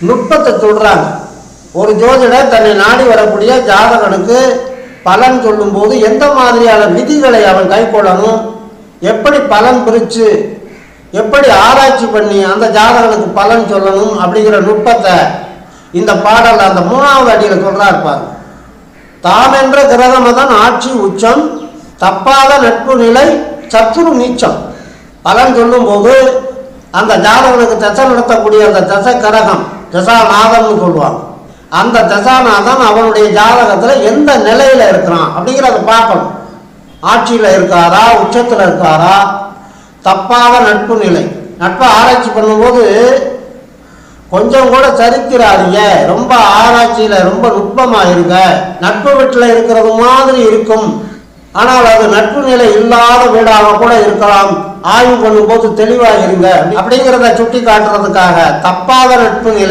நுட்பத்தை சொல்கிறாங்க ஒரு ஜோதிடர் தன்னை நாடி வரக்கூடிய ஜாதகனுக்கு பலன் சொல்லும்போது எந்த மாதிரியான விதிகளை அவன் கைக்கொள்ளணும் எப்படி பலன் பிரித்து எப்படி ஆராய்ச்சி பண்ணி அந்த ஜாதகனுக்கு பலன் சொல்லணும் அப்படிங்கிற நுட்பத்தை இந்த பாடல் அந்த மூணாவது அடியில் சொல்கிறார் பாருங்க. என்ற கிரகமதன் ஆட்சி உச்சம் தப்பாத நட்பு நிலை சத்துரு நீச்சம். பலன் சொல்லும்போது அந்த ஜாதகனுக்கு தசை நடத்தக்கூடிய அந்த தசை கரகம் தசாநாதன் சொல்லுவாங்க. அந்த தசாநாதன் அவனுடைய ஜாதகத்தில் எந்த நிலையில் இருக்கிறான் அப்படிங்கிறத பார்க்கணும். ஆட்சியில் இருக்காரா உச்சத்தில் இருக்காரா? தப்பாக நட்பு நிலை. நட்பை ஆராய்ச்சி பண்ணும்போது கொஞ்சம் கூட சரித்திராதீங்க ரொம்ப ஆராய்ச்சியில் ரொம்ப நுட்பமாக இருங்க. நட்பு வீட்டில் இருக்கிறது மாதிரி இருக்கும். ஆனால் அது நட்பு நிலை இல்லாத வீடாக கூட இருக்கலாம். ஆய்வு பண்ணும்போது தெளிவாக இருங்க அப்படிங்கிறத சுட்டி காட்டுறதுக்காக தப்பாத நட்பு நிலை